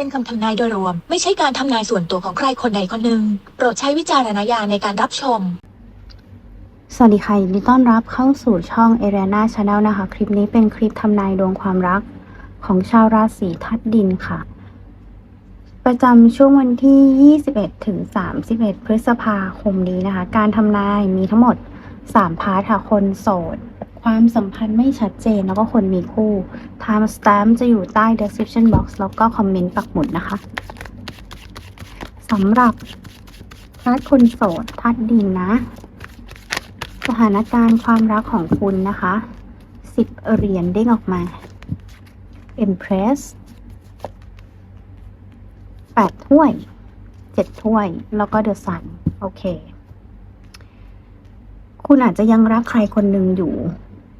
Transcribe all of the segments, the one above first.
เป็นคำทำนายโดยรวม ไม่ใช่การทำนายส่วนตัวของใครคนใดคนหนึ่ง โปรดใช้วิจารณญาณในการรับชม สวัสดีค่ะยินดีต้อนรับเข้าสู่ช่อง a r i a n a Channel นะคะ คลิปนี้เป็นคลิปทำนายดวงความรักของชาวราศีทัดดินค่ะ ประจำช่วงวันที่ 21 ถึง 31 พฤษภาคมนี้นะคะ การทำนายมีทั้งหมด 3 พาร์ทค่ะคนโสด ความสัมพันธ์ไม่ชัดเจนแล้วก็คนมีคู่ Time Stamp จะอยู่ใต้ description box แล้วก็คอมเมนต์ปักหมุดนะคะสำหรับพาร์ทคนโสดทัดดินนะ สถานการณ์ความรักของคุณนะคะสิบเหรียญเด้งออกมา Empress แปดถ้วยเจ็ดถ้วย แล้วก็ The Sun โอเค คุณอาจจะยังรักใครคนหนึ่งอยู่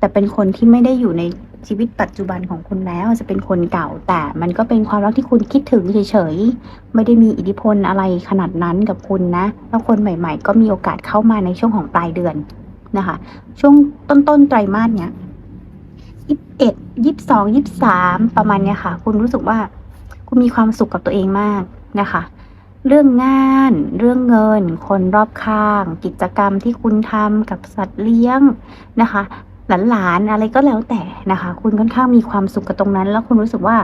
แต่เป็นคนที่ไม่ได้อยู่ในชีวิตปัจจุบันของคุณแล้วจะเป็นคนเก่า แต่มันก็เป็นความรักที่คุณคิดถึงเฉยๆ ไม่ได้มีอิทธิพลอะไรขนาดนั้นกับคุณนะ แล้วคนใหม่ๆ ก็มีโอกาสเข้ามาในช่วงของปลายเดือนนะคะ ช่วงต้นๆไตรมาสเนี้ยยี่สิบเอ็ดยี่สิบสองยี่สิบสามประมาณเนี้ยค่ะ คุณรู้สึกว่าคุณมีความสุขกับตัวเองมากนะคะ เรื่องงาน เรื่องเงิน คนรอบข้าง กิจกรรมที่คุณทำกับสัตว์เลี้ยงนะคะ หลานๆอะไรก็แล้วแต่นะคะ คุณค่อนข้างมีความสุขกับตรงนั้น แล้วคุณรู้สึกว่า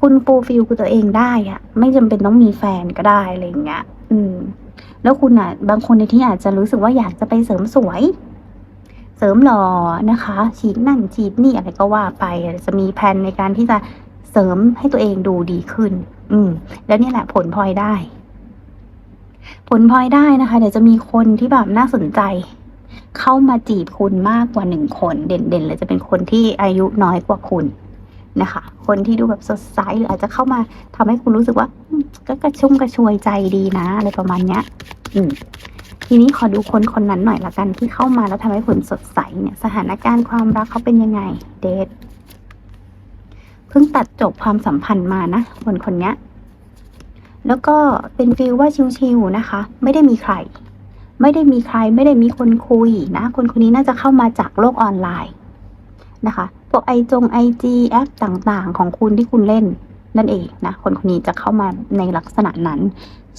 คุณฟูลฟิลกับตัวเองได้อะไม่จำเป็นต้องมีแฟนก็ได้อะไรอย่างเงี้ย อืม แล้วคุณอะ บางคนในที่อาจจะรู้สึกว่าอยากจะไปเสริมสวย เสริมหล่อนะคะ ฉีดนั่นฉีดนี่อะไรก็ว่าไปจะมีแผนในการที่จะเสริมให้ตัวเองดูดีขึ้น อืม แล้วนี่แหละผลพลอยได้ ผลพลอยได้นะคะ เดี๋ยวจะมีคนที่แบบน่าสนใจ เข้ามาจีบคุณมากกว่าหนึ่งคน เด่นๆเลยจะเป็นคนที่อายุน้อยกว่าคุณนะคะ คนที่ดูแบบสดใสหรืออาจจะเข้ามาทำให้คุณรู้สึกว่า ก็กระชุ่มกระชวยใจดีนะ อะไรประมาณเนี้ย อืมทีนี้ขอดูคนคนนั้นหน่อยละกันที่เข้ามาแล้วทำให้คุณสดใสเนี่ย สถานการณ์ความรักเขาเป็นยังไง เดทเพิ่งตัดจบความสัมพันธ์มานะคนคนเนี้ยแล้วก็เป็นฟีลว่าชิวๆนะคะ ไม่ได้มีใคร ไม่ได้มีใครไม่ได้มีคนคุยนะ คนคนนี้น่าจะเข้ามาจากโลกออนไลน์นะคะพวกไอจงไอจีแอปต่างๆ ของคุณที่คุณเล่นนั่นเองนะคนคนนี้จะเข้ามาในลักษณะนั้น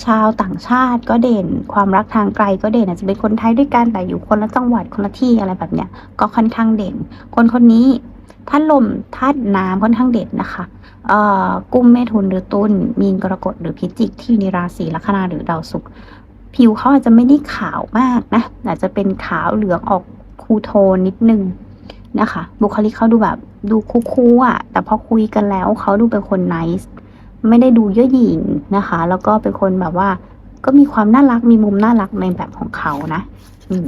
ชาวต่างชาติก็เด่น ความรักทางไกลก็เด่นอาจจะเป็นคนไทยด้วยกันแต่อยู่คนละจังหวัดคนละที่อะไรแบบเนี้ยก็ค่อนข้างเด่น คนคนนี้ธาตุลมธาตุน้ำค่อนข้างเด่นนะคะเอ่อกุ้มเมถุนหรือตุลมีนกรกฎหรือพิจิกที่อยู่ในราศีลัคนาหรือดาวศุกร์ ผิวเขาอาจจะไม่ได้ขาวมากนะ อาจจะเป็นขาวเหลืองออกคูโทนนิดนึงนะคะ บุคลิกเขาดูแบบดูคูลๆอะ แต่พอคุยกันแล้วเขาดูเป็นคนไนส์ไม่ได้ดูเย่อหยิ่งนะคะ แล้วก็เป็นคนแบบว่า ก็มีความน่ารักมีมุมน่ารักในแบบของเขานะ อืม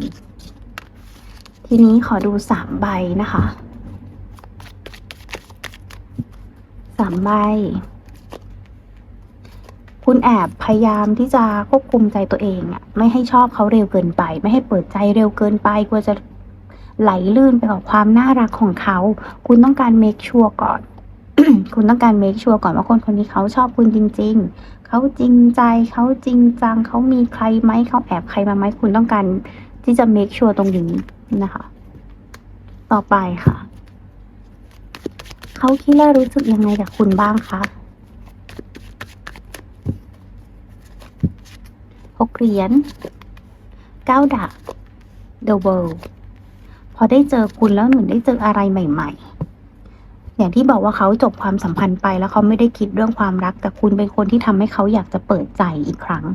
ทีนี้ขอดูสามใบนะคะสามใบ คุณแอบพยายามที่จะควบคุมใจตัวเองอะไม่ให้ชอบเขาเร็วเกินไป ไม่ให้เปิดใจเร็วเกินไปกลัวจะไหลลื่นไปกับความน่ารักของเขา คุณต้องการ make sure ก่อน คุณต้องการ make sure ก่อนว่าคนคนนี้เขาชอบคุณจริง ๆ เขาจริงใจเขาจริงจังเขามีใครไหมเขาแอบใครมาไหมคุณต้องการที่จะ make sure ตรงนี้นะคะ ต่อไปค่ะ เขาคิดและรู้สึกยังไงกับคุณบ้างคะ หกเหรียญเก้าดาบ The World พอได้เจอคุณแล้วเหมือนได้เจออะไรใหม่ ๆ อย่างที่บอกว่าเขาจบความสัมพันธ์ไปแล้วเขาไม่ได้คิดเรื่องความรัก แต่คุณเป็นคนที่ทำให้เขาอยากจะเปิดใจอีกครั้ง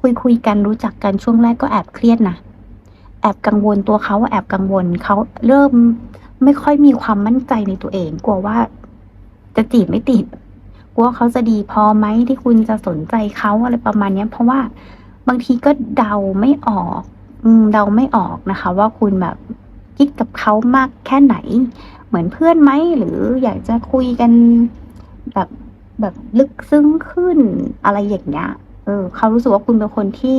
คุยคุยกันรู้จักกันช่วงแรกก็แอบเครียดนะ แอบกังวลตัวเขาว่าแอบกังวลเขาเริ่มไม่ค่อยมีความมั่นใจในตัวเอง กลัวว่าจะจีบไม่ติด กลัวเขาจะดีพอไหมที่คุณจะสนใจเขาอะไรประมาณเนี้ย เพราะว่าบางทีก็เดาไม่ออก อืมเดาไม่ออกนะคะ ว่าคุณแบบคิดกับเขามากแค่ไหน เหมือนเพื่อนไหมหรืออยากจะคุยกันแบบแบบลึกซึ้งขึ้นอะไรอย่างเงี้ย เออ เขารู้สึกว่าคุณเป็นคนที่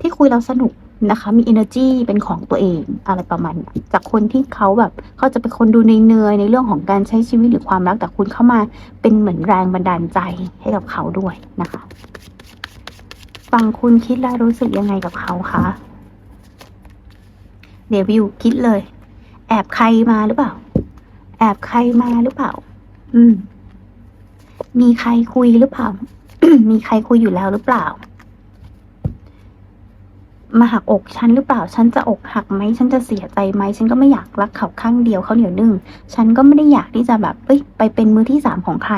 ที่คุยแล้วสนุก นะคะ มี energy เป็นของตัวเองอะไรประมาณจากคนที่เขาแบบเขาจะเป็นคนดูเนยๆในเรื่องของการใช้ชีวิตหรือความรักแต่คุณเข้ามาเป็นเหมือนแรงบันดาลใจให้กับเขาด้วยนะคะฟังคุณคิดและรู้สึกยังไงกับเขาคะเดวิวคิดเลย แอบใครมาหรือเปล่า แอบใครมาหรือเปล่า อืม มีใครคุยหรือเปล่า มีใครคุยอยู่แล้วหรือเปล่า มาหักอกฉันหรือเปล่า ฉันจะอกหักไหม ฉันจะเสียใจไหม ฉันก็ไม่อยากรักเขาข้างเดียวเขาเหนียวนึ่ง ฉันก็ไม่ได้อยากที่จะแบบเอ้ยไปเป็นมือที่สามของใคร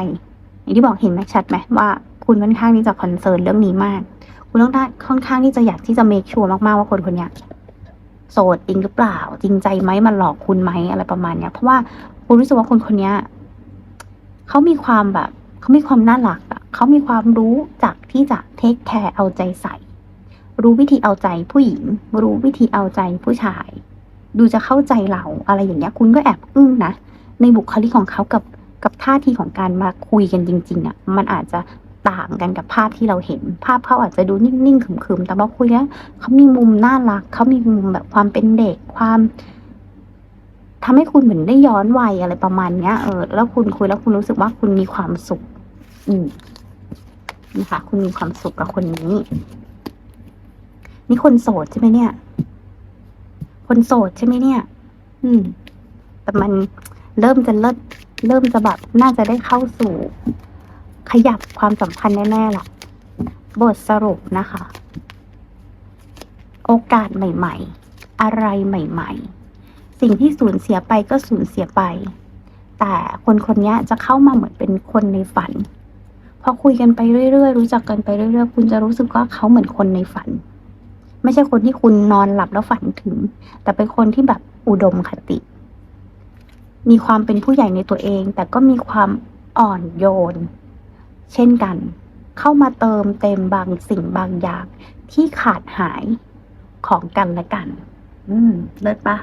อย่างที่บอกเห็นไหมชัดไหมว่าคุณค่อนข้างที่จะคอนเซิร์นเรื่องนี้มาก คุณต้องได้ค่อนข้างที่จะอยากที่จะเมคชัวร์มากๆว่าคนคนนี้โสดจริงหรือเปล่า จริงใจไหมมันหลอกคุณไหมอะไรประมาณเนี้ย เพราะว่าคุณรู้สึกว่าคนคนนี้เขามีความแบบเขามีความน่ารักอะเขามีความรู้จักที่จะเทคแคร์เอาใจใส่ รู้วิธีเอาใจผู้หญิง รู้วิธีเอาใจผู้ชาย ดูจะเข้าใจเราอะไรอย่างเงี้ยคุณก็แอบอึ้งนะ ในบุคลิกของเขากับกับท่าทีของการมาคุยกันจริง ๆอะ่ะมันอาจจะต่างกันกับภาพที่เราเห็น ภาพเขาอาจจะดูนิ่งๆขึมๆแต่พอคุยแล้วเขามีมุมน่ารักเขามีมุมแบบความเป็นเด็กความทำให้คุณเหมือนได้ย้อนวัยอะไรประมาณเนี้ย เออ แล้วคุณคุยแล้วคุณรู้สึกว่าคุณมีความสุข อืมนะคะคุณมีความสุขกับคนนี้ นี่คนโสดใช่ไหมเนี่ย คนโสดใช่ไหมเนี่ย อืม แต่มันเริ่มจะเลิศเริ่มจะแบบน่าจะได้เข้าสู่ ขยับความสัมพันธ์แน่ๆล่ะ บทสรุปนะคะ โอกาสใหม่ ๆ อะไรใหม่ ๆ สิ่งที่สูญเสียไปก็สูญเสียไป แต่คนคนนี้จะเข้ามาเหมือนเป็นคนในฝัน พอคุยกันไปเรื่อยๆ รู้จักกันไปเรื่อยๆ คุณจะรู้สึกว่าเขาเหมือนคนในฝัน ไม่ใช่คนที่คุณนอนหลับแล้วฝันถึง แต่เป็นคนที่แบบอุดมคติ มีความเป็นผู้ใหญ่ในตัวเอง แต่ก็มีความอ่อนโยน เช่นกัน เข้ามาเติมเต็มบางสิ่งบางอย่างที่ขาดหายของกันและกัน อืม เลิศปะ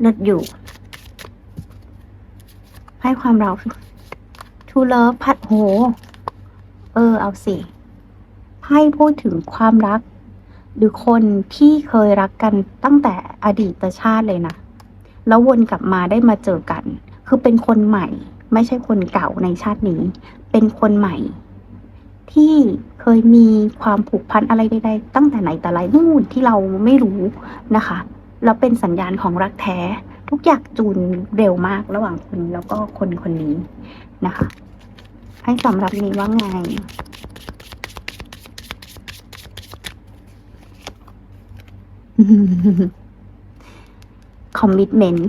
เลิศอยู่ ให้ความเราทูเลิฟพัดโห เออ เอาสิให้พูดถึงความรัก หรือคนที่เคยรักกันตั้งแต่อดีตชาติเลยนะ แล้ววนกลับมาได้มาเจอกัน คือเป็นคนใหม่ ไม่ใช่คนเก่าในชาตินี้ เป็นคนใหม่ ที่เคยมีความผูกพันอะไรใดๆตั้งแต่ไหนแต่ไรนู่นที่เราไม่รู้นะคะ แล้วเป็นสัญญาณของรักแท้ ทุกอย่างจูนเร็วมากระหว่างคุณแล้วก็คนคนนี้นะคะ ให้สำหรับนี้ว่าไง คอมมิ t เมนต์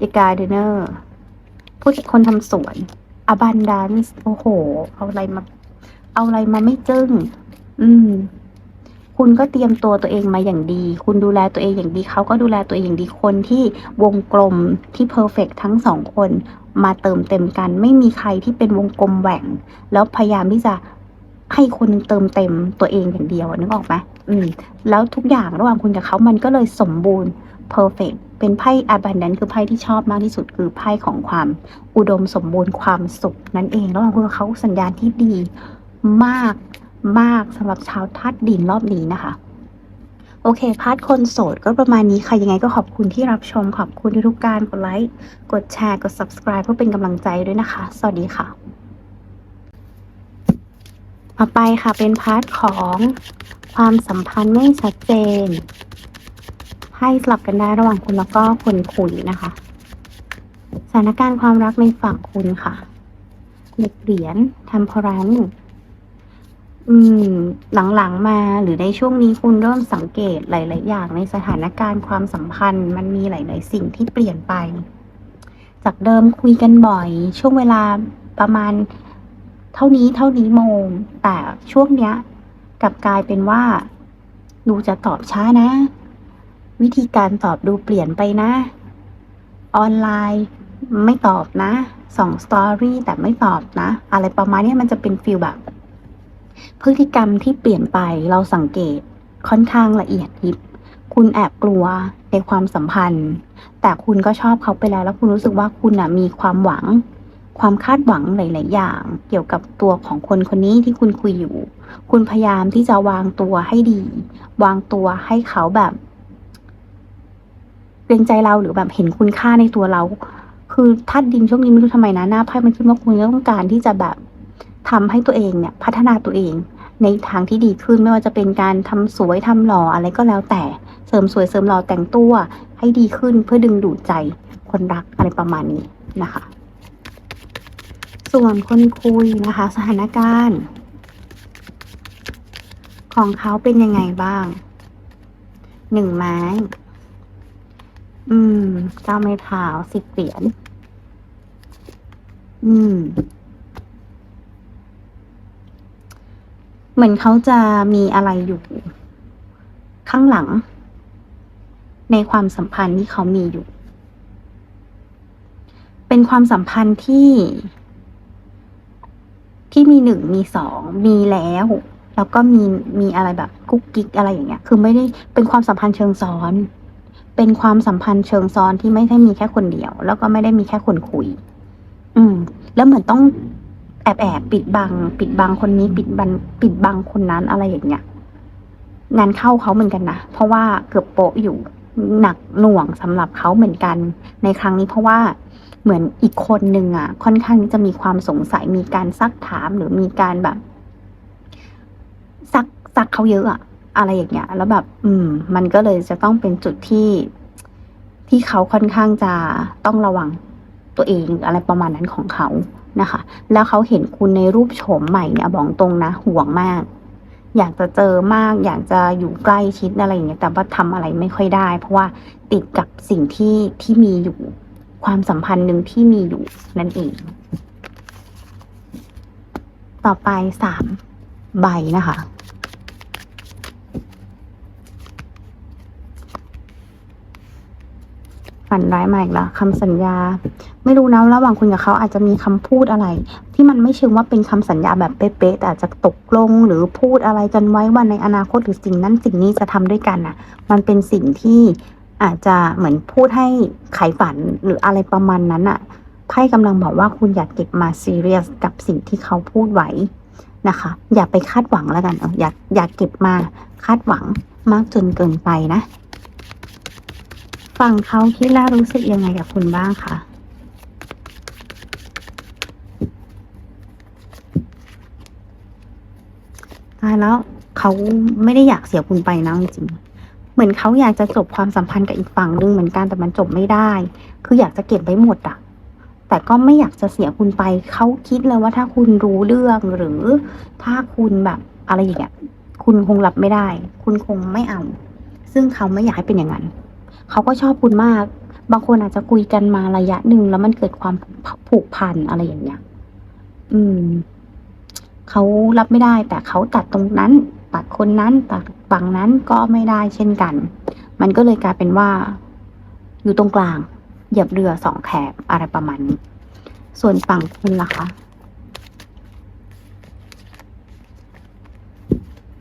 The Gardener ผู้คนทำสวน Abundance โอ้โห เอาอะไรมา เอาอะไรมาไม่จึ้ง อืม คุณก็เตรียมตัวตัวเองมาอย่างดี คุณดูแลตัวเองอย่างดี เขาก็ดูแลตัวเองอย่างดี คนที่วงกลมที่เพอร์เฟกทั้งสองคนมาเติมเต็มกัน ไม่มีใครที่เป็นวงกลมแหว่ง แล้วพยายามที่จะ ให้คนนึงเติมเต็มตัวเองอย่างเดียวนึกออกไหมอืม แล้วทุกอย่างระหว่างคุณกับเขามันก็เลยสมบูรณ์ perfect เป็นไพ่ abundance คือไพ่ที่ชอบมากที่สุดคือไพ่ของความอุดมสมบูรณ์ความสุขนั่นเอง ระหว่างคุณกับเขาสัญญาณที่ดีมากมากสำหรับชาวธาตุดินรอบนี้นะคะโอเค พาร์ทคนโสดก็ประมาณนี้ค่ะ ยังไงก็ขอบคุณที่รับชม ขอบคุณทุกการกดไลค์ กดแชร์ กด subscribe เพื่อเป็นกำลังใจด้วยนะคะ สวัสดีค่ะ ต่อไปค่ะเป็นพาร์ทของความสัมพันธ์ไม่ชัดเจนให้สลับกันได้ระหว่างคุณแล้วก็คนคุยนะคะ สถานการณ์ความรักในฝั่งคุณค่ะเด็กเหรียญทำพรันอืม หลังๆมาหรือในช่วงนี้คุณเริ่มสังเกตหลาย ๆ อย่างในสถานการณ์ความสัมพันธ์ มันมีหลาย ๆ สิ่งที่เปลี่ยนไป จากเดิมคุยกันบ่อย ช่วงเวลาประมาณ เท่านี้เท่านี้โมง แต่ช่วงเนี้ยกลับกลายเป็นว่า ดูจะตอบช้านะ วิธีการตอบดูเปลี่ยนไปนะ ออนไลน์ไม่ตอบนะส่องสตอรี่แต่ไม่ตอบนะ อะไรประมาณนี้มันจะเป็นฟิลแบบ พฤติกรรมที่เปลี่ยนไปเราสังเกตค่อนข้างละเอียดยิบคุณแอบกลัวในความสัมพันธ์ แต่คุณก็ชอบเขาไปแล้ว แล้วคุณรู้สึกว่าคุณนะมีความหวัง ความคาดหวังหลาย ๆ อย่างเกี่ยวกับตัวของคนคนนี้ที่คุณคุยอยู่ คุณพยายามที่จะวางตัวให้ดี วางตัวให้เขาแบบเกรงใจเราหรือแบบเห็นคุณค่าในตัวเรา คือทัดดินช่วงนี้ไม่รู้ทำไมนะหน้าไพ่มันขึ้นว่าคุณต้องการที่จะแบบทำให้ตัวเองเนี่ย พัฒนาตัวเอง ในทางที่ดีขึ้นไม่ว่าจะเป็นการทำสวยทำหล่ออะไรก็แล้วแต่เสริมสวยเสริมหล่อแต่งตัวให้ดีขึ้นเพื่อดึงดูดใจคนรักอะไรประมาณนี้นะคะ ส่วนคนคุยนะคะ สถานการณ์ ของเขาเป็นยังไงบ้าง หนึ่งไม้ อืม เจ้าไม้เท้าสิบเหรียญ อืม เหมือนเขาจะมีอะไรอยู่ ข้างหลัง ในความสัมพันธ์ที่เขามีอยู่ เป็นความสัมพันธ์ที่ ที่มีหนึ่งมีสองมีแล้ว แล้วก็มีมีอะไรแบบกุ๊กกิ๊กอะไรอย่างเงี้ย คือไม่ได้เป็นความสัมพันธ์เชิงซ้อน เป็นความสัมพันธ์เชิงซ้อนที่ไม่ได้มีแค่คนเดียว แล้วก็ไม่ได้มีแค่คนคุย อืม แล้วเหมือนต้องแอบแอบปิดบัง ปิดบังคนนี้ปิดบังปิดบังคนนั้นอะไรอย่างเงี้ยงานเข้าเขาเหมือนกันนะเพราะว่าเกือบโปะอยู่หนักหน่วงสำหรับเขาเหมือนกันในครั้งนี้เพราะว่า เหมือนอีกคนหนึ่งอะ ค่อนข้างที่จะมีความสงสัยมีการซักถามหรือมีการแบบซักซักเขาเยอะอะอะไรอย่างเงี้ย แล้วแบบ อืม มันก็เลยจะต้องเป็นจุดที่ที่เขาค่อนข้างจะต้องระวังตัวเองอะไรประมาณนั้นของเขานะคะ แล้วเขาเห็นคุณในรูปโฉมใหม่เนี่ยบอกตรงนะห่วงมาก อยากจะเจอมาก อยากจะอยู่ใกล้ชิดอะไรอย่างเงี้ยแต่ว่าทำอะไรไม่ค่อยได้ เพราะว่าติดกับสิ่งที่ที่มีอยู่ ความสัมพันธ์หนึ่งที่มีอยู่นั่นเอง ต่อไปสามใบนะคะฝันร้ายมาอีกแล้วคำสัญญา ไม่รู้นะระหว่างคุณกับเขาอาจจะมีคำพูดอะไร ที่มันไม่เชิงว่าเป็นคำสัญญาแบบเป๊ะๆแต่อาจจะตกลงหรือพูดอะไรกันไว้ว่าในอนาคตหรือสิ่งนั้นสิ่งนี้จะทำด้วยกันน่ะ มันเป็นสิ่งที่ อาจจะเหมือนพูดให้ไขฝันหรืออะไรประมาณนั้นน่ะไพ่กำลังบอกว่าคุณอยากเก็บมาซีเรียสกับสิ่งที่เขาพูดไว้นะคะ อย่าไปคาดหวังแล้วกันเอออย่าอย่าเก็บมาคาดหวังมากจนเกินไปนะฝั่งเขาคิดและรู้สึกยังไงกับคุณบ้างคะตายแล้วเขาไม่ได้อยากเสียคุณไปนะจริง เหมือนเขาอยากจะจบความสัมพันธ์กับอีกฝั่งหนึ่งเหมือนกันแต่มันจบไม่ได้ คืออยากจะเก็บไว้หมดอะแต่ก็ไม่อยากจะเสียคุณไป เขาคิดเลยว่าถ้าคุณรู้เรื่องหรือถ้าคุณแบบอะไรอย่างเงี้ย คุณคงรับไม่ได้ คุณคงไม่เอา ซึ่งเขาไม่อยากให้เป็นอย่างนั้น เขาก็ชอบคุณมาก บางคนอาจจะคุยกันมาระยะหนึ่งแล้วมันเกิดความผูกพันอะไรอย่างเงี้ย อืม เขารับไม่ได้ แต่เขาตัดตรงนั้นัดคนนั้นตัดฝั่งนั้นก็ไม่ได้เช่นกัน มันก็เลยกลายเป็นว่า อยู่ตรงกลาง เหยียบเรือสองแขกอะไรประมาณนี้ ส่วนฝั่งคุณล่ะคะ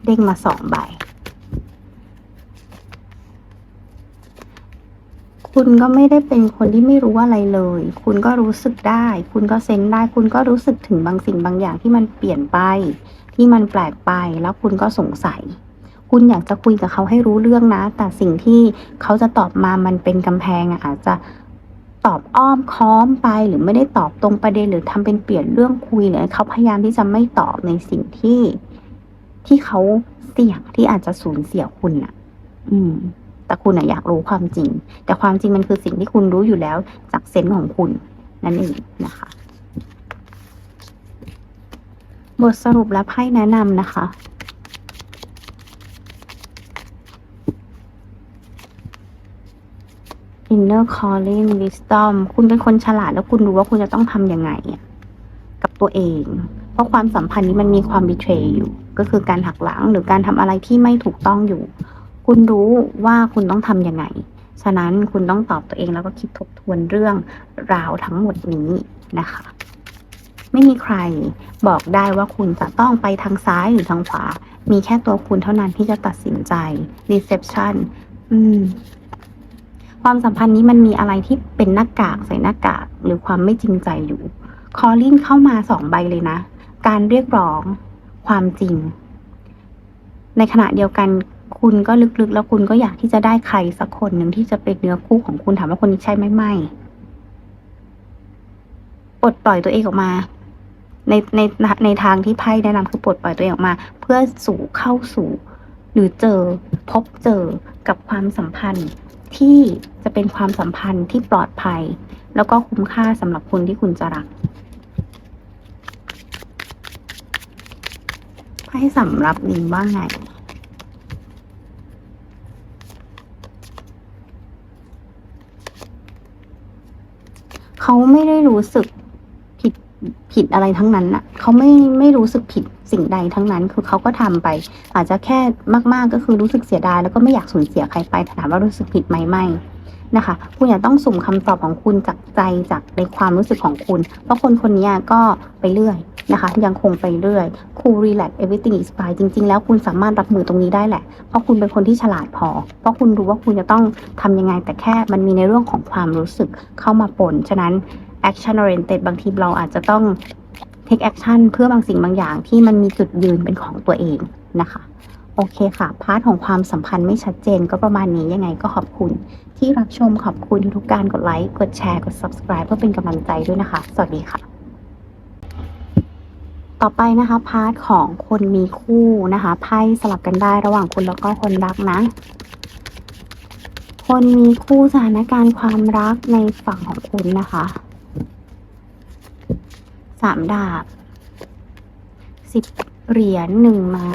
เด้งมาสองใบ คุณก็ไม่ได้เป็นคนที่ไม่รู้อะไรเลย คุณก็รู้สึกได้ คุณก็เซนส์ได้ คุณก็รู้สึกถึงบางสิ่งบางอย่างที่มันเปลี่ยนไป ที่มันแปลกไปแล้วคุณก็สงสัย คุณอยากจะคุยกับเขาให้รู้เรื่องนะ แต่สิ่งที่เขาจะตอบมามันเป็นกำแพงอะอาจจะตอบอ้อมค้อมไปหรือไม่ได้ตอบตรงประเด็นหรือทำเป็นเปลี่ยนเรื่องคุยหรือเขาพยายามที่จะไม่ตอบในสิ่งที่ที่เขาเสี่ยงที่อาจจะสูญเสียคุณอะอืม แต่คุณอะอยากรู้ความจริง แต่ความจริงมันคือสิ่งที่คุณรู้อยู่แล้วจากเซนส์ของคุณนั่นเองนะคะ บทสรุปและไพ่แนะนำนะคะ Inner Calling Wisdom คุณเป็นคนฉลาดแล้วคุณรู้ว่าคุณจะต้องทำยังไง กับตัวเอง เพราะความสัมพันธ์นี้มันมีความ betray อยู่ ก็คือการหักหลังหรือการทำอะไรที่ไม่ถูกต้องอยู่ คุณรู้ว่าคุณต้องทำยังไง ฉะนั้นคุณต้องตอบตัวเองแล้วก็คิดทบทวนเรื่องราวทั้งหมดนี้นะคะ ไม่มีใครบอกได้ว่าคุณจะต้องไปทางซ้ายหรือทางขวา มีแค่ตัวคุณเท่านั้นที่จะตัดสินใจ reception อืม ความสัมพันธ์นี้มันมีอะไรที่เป็นหน้ากากใส่หน้ากาก หรือความไม่จริงใจอยู่ คอลินเข้ามาสองใบเลยนะ การเรียกร้อง ความจริง ในขณะเดียวกันคุณก็ลึกๆ แล้วคุณก็อยากที่จะได้ใครสักคนหนึ่งที่จะเป็นเนื้อคู่ของคุณถามว่าคนนี้ใช่ไหมไม่ปลดปล่อยตัวเองออกมา ในในในทางที่ไพ่แนะนำคือปลดปล่อยตัวเองออกมา เพื่อสู่เข้าสู่ หรือเจอพบเจอกับความสัมพันธ์ที่จะเป็นความสัมพันธ์ที่ปลอดภัย แล้วก็คุ้มค่าสำหรับคนที่คุณจะรักไพ่สำหรับนินว่าไงเขาไม่ได้รู้สึก ผิดอะไรทั้งนั้นน่ะเขาไม่ไม่รู้สึกผิดสิ่งใดทั้งนั้น คือเขาก็ทำไป อาจจะแค่มากๆก็คือรู้สึกเสียดายแล้วก็ไม่อยากสูญเสียใครไปถามว่ารู้สึกผิดไหมไม่นะคะ คุณอย่าต้องสุ่มคำตอบของคุณจากใจจากในความรู้สึกของคุณ เพราะคนคนนี้ก็ไปเรื่อยนะคะ ยังคงไปเรื่อย cool relax everything is fine จริง ๆ แล้วคุณสามารถรับมือตรงนี้ได้แหละ เพราะคุณเป็นคนที่ฉลาดพอ เพราะคุณรู้ว่าคุณจะต้องทำยังไงแต่แค่มันมีในเรื่องของความรู้สึกเข้ามาปนฉะนั้น action oriented บางทีเราอาจจะต้อง take action เพื่อบางสิ่งบางอย่างที่มันมีจุดยืนเป็นของตัวเองนะคะโอเคค่ะ พาร์ทของความสัมพันธ์ไม่ชัดเจนก็ประมาณนี้ยังไงก็ขอบคุณ ที่รับชมขอบคุณทุกการกดไลค์ กดแชร์ กด subscribe เพื่อเป็นกำลังใจด้วยนะคะ สวัสดีค่ะ ต่อไปนะคะ พาร์ทของคนมีคู่นะคะไพ่สลับกันได้ระหว่างคุณแล้วก็คนรักนะ คนมีคู่สถานการณ์ความรักในฝั่งของคุณนะคะ สามดาบสิบเหรียญหนึ่งไม้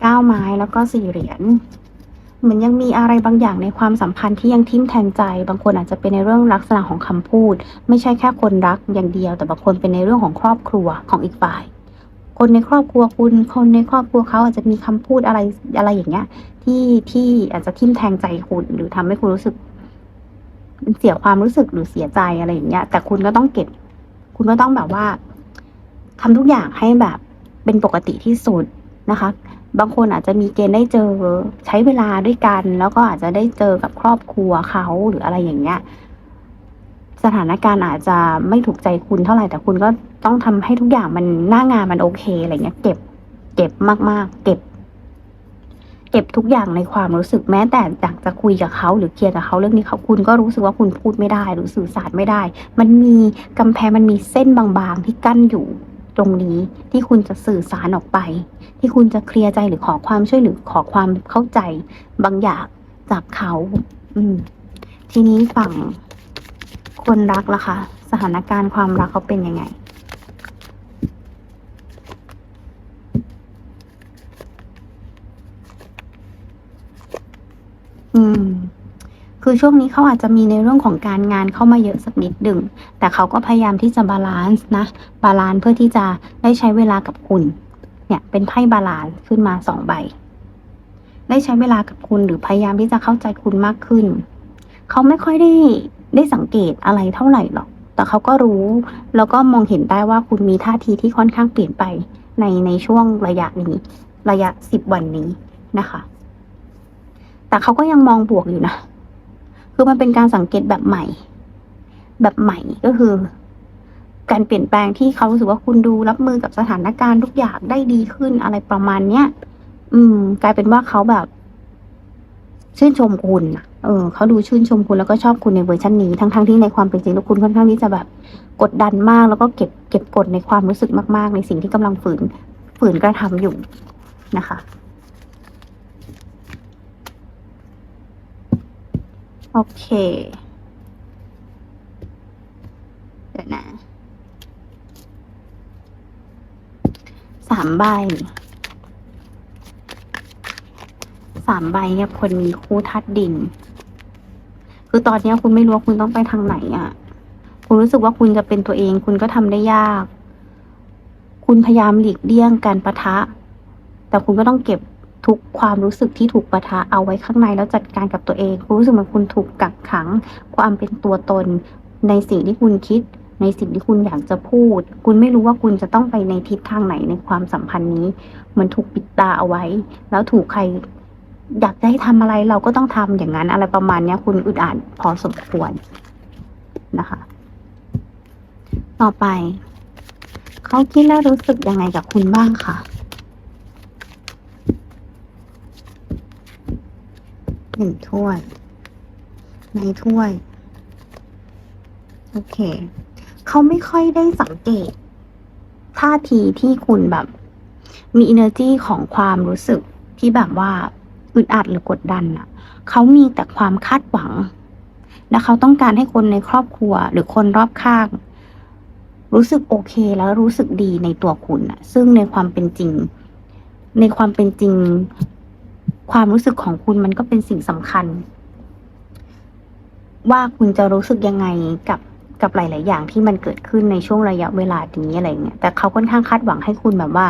เก้าไม้แล้วก็สี่เหรียญเหมือนยังมีอะไรบางอย่างในความสัมพันธ์ที่ยังทิ่มแทงใจ บางคนอาจจะเป็นในเรื่องลักษณะของคำพูด ไม่ใช่แค่คนรักอย่างเดียว แต่บางคนเป็นในเรื่องของครอบครัวของอีกฝ่าย คนในครอบครัวคุณ คนในครอบครัวเขาอาจจะมีคำพูดอะไรอะไรอย่างเงี้ย ที่ที่อาจจะทิ่มแทงใจคุณหรือทำให้คุณรู้สึกเสียความรู้สึกหรือเสียใจอะไรอย่างเงี้ย แต่คุณก็ต้องเก็บ คุณก็ต้องแบบว่าทำทุกอย่างให้แบบเป็นปกติที่สุดนะคะ บางคนอาจจะมีเกณฑ์ได้เจอใช้เวลาด้วยกัน แล้วก็อาจจะได้เจอกับครอบครัวเขาหรืออะไรอย่างเงี้ยสถานการณ์อาจจะไม่ถูกใจคุณเท่าไหร่แต่คุณก็ต้องทำให้ทุกอย่างมันหน้างานมันโอเคอะไรเงี้ย เก็บ เก็บมากๆ เก็บ เก็บทุกอย่างในความรู้สึกแม้แต่อยากจะคุยกับเขาหรือเคลียร์กับเขาเรื่องนี้เขาคุณก็รู้สึกว่าคุณพูดไม่ได้ หรือสื่อสารไม่ได้ มันมีกำแพงมันมีเส้นบางๆ ที่กั้นอยู่ตรงนี้ที่คุณจะสื่อสารออกไป ที่คุณจะเคลียร์ใจหรือขอความช่วยเหรือขอความเข้าใจ บางอย่างจากเขา อืม ทีนี้ฝั่งคนรักล่ะคะ สถานการณ์ความรักเขาเป็นยังไง อืม คือช่วงนี้เขาอาจจะมีในเรื่องของการงานเข้ามาเยอะสักนิดหนึ่งแต่เขาก็พยายามที่จะบาลานซ์นะบาลานซ์เพื่อที่จะได้ใช้เวลากับคุณ เนี่ยเป็นไพ่บาลานซ์ขึ้นมาสองใบ ได้ใช้เวลากับคุณหรือพยายามที่จะเข้าใจคุณมากขึ้น เขาไม่ค่อยได้ได้สังเกตอะไรเท่าไหร่หรอก แต่เขาก็รู้ แล้วก็มองเห็นได้ว่าคุณมีท่าทีที่ค่อนข้างเปลี่ยนไปในในช่วงระยะนี้ ระยะสิบวันนี้นะคะ แต่เขาก็ยังมองบวกอยู่นะ คือมันเป็นการสังเกตแบบใหม่ แบบใหม่ก็คือ การเปลี่ยนแปลงที่เขารู้สึกว่าคุณดูรับมือกับสถานการณ์ทุกอย่างได้ดีขึ้นอะไรประมาณเนี้ยอืม กลายเป็นว่าเขาแบบ ชื่นชมคุณนะเออเขาดูชื่นชมคุณแล้วก็ชอบคุณในเวอร์ชันนี้ทั้งๆที่ในความเป็นจริงแล้วคุณค่อนข้างที่จะแบบกดดันมาก แล้วก็เก็บเก็บกดในความรู้สึกมาก ๆ ในสิ่งที่กำลังฝืนฝืนกระทำอยู่นะคะ โอเค เดี๋ยวนะสามใบสามใบกับคนมีคู่ทัดดิน คือตอนนี้คุณไม่รู้ว่าคุณต้องไปทางไหนอะ่ะ คุณรู้สึกว่าคุณจะเป็นตัวเอง คุณก็ทำได้ยาก คุณพยายามหลีกเลี่ยงการประทะ แต่คุณก็ต้องเก็บ ทุกความรู้สึกที่ถูกประทะเอาไว้ข้างในแล้วจัดการกับตัวเองคุณรู้สึกเหมือนคุณถูกกักขัง ความเป็นตัวตน ในสิ่งที่คุณคิด ในสิ่งที่คุณอยากจะพูด คุณไม่รู้ว่าคุณจะต้องไปในทิศทางไหนในความสัมพันธ์นี้เหมือนถูกปิดตาเอาไว้ แล้วถูกใครอยากจะให้ทำอะไรเราก็ต้องทำอย่างนั้น อะไรประมาณนี้คุณอึดอัดพอสมควรนะคะ ต่อไป เขาคิดแล้วรู้สึกยังไงกับคุณบ้างคะ หนึ่งถ้วย ในถ้วย โอเค เขาไม่ค่อยได้สังเกต ท่าทีที่คุณแบบ มี energy ของความรู้สึกที่แบบว่าอึดอัดหรือกดดันอะ เขามีแต่ความคาดหวัง และเขาต้องการให้คนในครอบครัว หรือคนรอบข้าง รู้สึกโอเคแล้วรู้สึกดีในตัวคุณอะซึ่งในความเป็นจริง ในความเป็นจริง ความรู้สึกของคุณมันก็เป็นสิ่งสำคัญ ว่าคุณจะรู้สึกยังไงกับกับหลาย ๆ อย่างที่มันเกิดขึ้นในช่วงระยะเวลานี้อะไรเงี้ยแต่เขาค่อนข้างคาดหวังให้คุณแบบว่า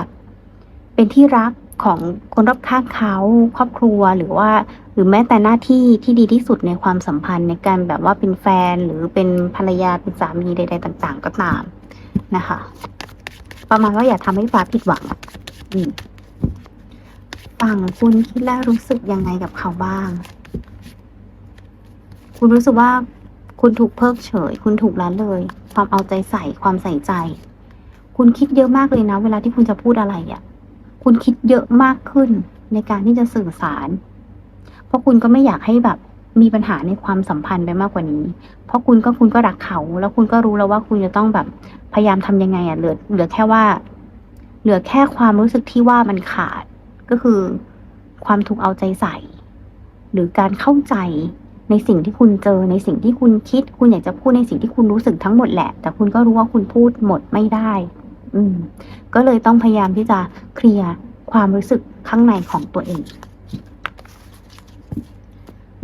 เป็นที่รักของคนรอบข้างเขาครอบครัวหรือว่า หรือแม้แต่หน้าที่ที่ดีที่สุดในความสัมพันธ์ในการแบบว่าเป็นแฟนหรือเป็นภรรยาเป็นสามีใด ๆ ต่าง ๆ ก็ตามนะคะ ประมาณว่าอย่าทำให้ฟ้าผิดหวังอืม ฝั่งคุณคิดและรู้สึกยังไงกับเขาบ้าง คุณรู้สึกว่าคุณถูกเพิกเฉย คุณถูกละเลย ความเอาใจใส่ความใส่ใจ คุณคิดเยอะมากเลยนะ เวลาที่คุณจะพูดอะไรอะ่ะ คุณคิดเยอะมากขึ้นในการที่จะสื่อสาร เพราะคุณก็ไม่อยากให้แบบมีปัญหาในความสัมพันธ์ไปมากกว่านี้ เพราะคุณก็คุณก็รักเขา แล้วคุณก็รู้แล้วว่าคุณจะต้องแบบพยายามทำยังไงอะ่ะเหลือเหลือแค่ว่า เหลือแค่ความรู้สึกที่ว่ามันขาด ก็คือ ความถูกเอาใจใส่ หรือการเข้าใจในสิ่งที่คุณเจอในสิ่งที่คุณคิด คุณอยากจะพูดในสิ่งที่คุณรู้สึกทั้งหมดแหละ แต่คุณก็รู้ว่าคุณพูดหมดไม่ได้ อืม ก็เลยต้องพยายามที่จะเคลียร์ความรู้สึกข้างในของตัวเอง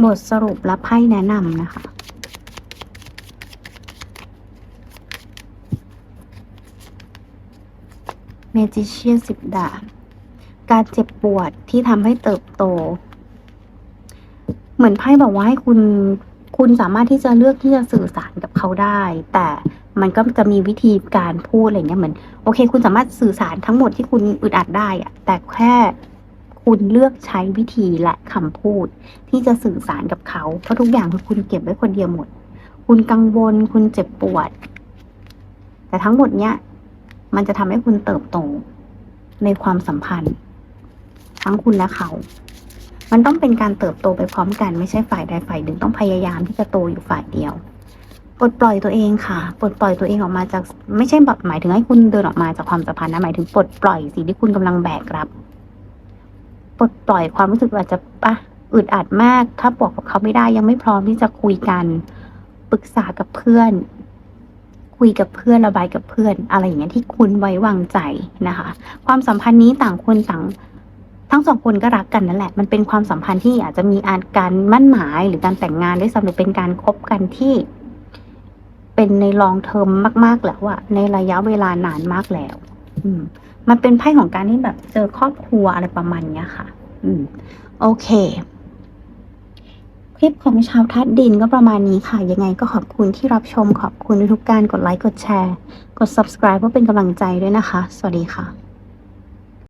บทสรุปและไพ่แนะนำนะคะเมจิเชียสิบดาบ การเจ็บปวดที่ทำให้เติบโต เหมือนไพ่บอกว่าให้คุณคุณสามารถที่จะเลือกที่จะสื่อสารกับเขาได้ แต่มันก็จะมีวิธีการพูดอะไรเงี้ยเหมือนโอเค คุณสามารถสื่อสารทั้งหมดที่คุณอึดอัดได้อะแต่แค่คุณเลือกใช้วิธีและคำพูด ที่จะสื่อสารกับเขาเพราะทุกอย่างคือคุณเก็บไว้คนเดียวหมด คุณกังวล คุณเจ็บปวด แต่ทั้งหมดเนี้ยมันจะทำให้คุณเติบโตในความสัมพันธ์ ทั้งคุณและเขา มันต้องเป็นการเติบโตไปพร้อมกันไม่ใช่ฝ่ายใดฝ่ายหนึ่งต้องพยายามที่จะโตอยู่ฝ่ายเดียวปลดปล่อยตัวเองค่ะ ปลดปล่อยตัวเองออกมาจากไม่ใช่แบบหมายถึงให้คุณเดินออกมาจากความสัมพันธ์นะหมายถึงปลดปล่อยสิ่งที่คุณกำลังแบกรับ ปลดปล่อยความรู้สึกอาจจะปะอึดอัดมาก ถ้าบอกกับเขาไม่ได้ยังไม่พร้อมที่จะคุยกันปรึกษากับเพื่อน คุยกับเพื่อนระบายกับเพื่อน อะไรอย่างเงี้ยที่คุณไว้วางใจนะคะ ความสัมพันธ์นี้ต่างคนต่าง ทั้งสองคนก็รักกันนั่นแหละ มันเป็นความสัมพันธ์ที่อาจจะมีอาการมั่นหมายหรือการแต่งงานด้วยซ้ำหรือเป็นการคบกันที่ เป็นในลองเทอมมาก ๆ แล้วอะในระยะเวลานานมากแล้ว อืม มันเป็นไพ่ของการที่แบบเจอครอบครัวอะไรประมาณเนี้ยค่ะ อืม โอเค คลิปของชาวทัดดินก็ประมาณนี้ค่ะ ยังไงก็ขอบคุณที่รับชมขอบคุณทุกการกดไลค์กดแชร์ กด subscribe เพื่อเป็นกำลังใจด้วยนะคะ สวัสดีค่ะ